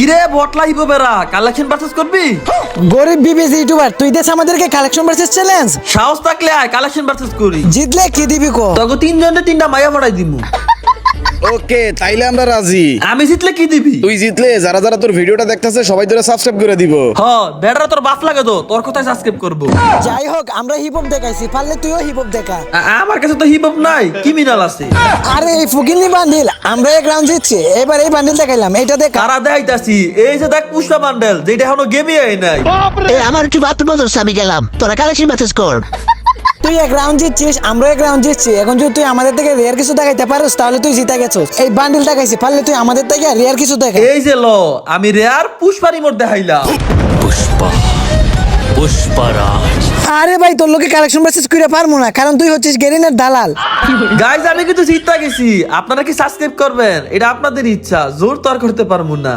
কিরে বটলা Bera collection purchase করবি? গরিব বিবিসি ইউটিউবার তুই দেশ আমাদেরকে কালেকশন ভার্সেস চ্যালেঞ্জ সাহস থাকলে আয় কালেকশন পারচেস করি। জিতলে কি দিবি কো? তোকে তিনজনে তিনটা মায়া পড়াই দিমু। ওকে তাইলে আমরা রাজি। আমি জিতলে কি দিবি? তুই জিতলে যারা যারা তোর ভিডিওটা দেখতেছে সবাই তোরা সাবস্ক্রাইব করে দিব। হ বেড়া তোর বাপ লাগে তো তোর কথাই সাবস্ক্রাইব করব। যাই হোক আমরা হিপ হপ দেখাইছি পারলে তুইও হিপ হপ দেখা আমার কাছে তো হিপ হপ নাই কি ক্রিমিনাল আছে? আরে এই ফুকিনি বান্ডিল আমরা এক রাউন্ড জিতছি এবার এই বান্ডিল দেখাইলাম এটা দেখ। কারা দেখাইতাছি? এই যে দেখ পুষ্পা বান্ডেল যেটা এখনও গেমই আই নাই। এ আমার একটু বাথরুম বদলছে আমি গেলাম। তোরা কালেকশন মেসেজ কর? তুই এক রাউন্ড জিতছিস আমরা এক রাউন্ড জিতছি। এখন যদি তুই আমাদের থেকে রেয়ার কিছু দেখাইতে পারিস তাহলে তুই জিতে গেছিস। এই বান্ডিল দেখাইছি পারলে তুই আমাদের থেকে রেয়ার কিছু দেখা। এই যে ল আমি রেয়ার পুষ্পা রিমোট দেখাইলাম। পুষ্পা পুষ্পারাজ আরে ভাই তোর লোকে কালেকশন ভার্সেস করে পারব না কারণ তুই হচ্ছিস গেরিনের দালাল। গাইজ আমি কিন্তু জিততে গেছি। আপনারা কি সাবস্ক্রাইব করবেন? এটা আপনাদের ইচ্ছা জোর তো আর করতে পারব না।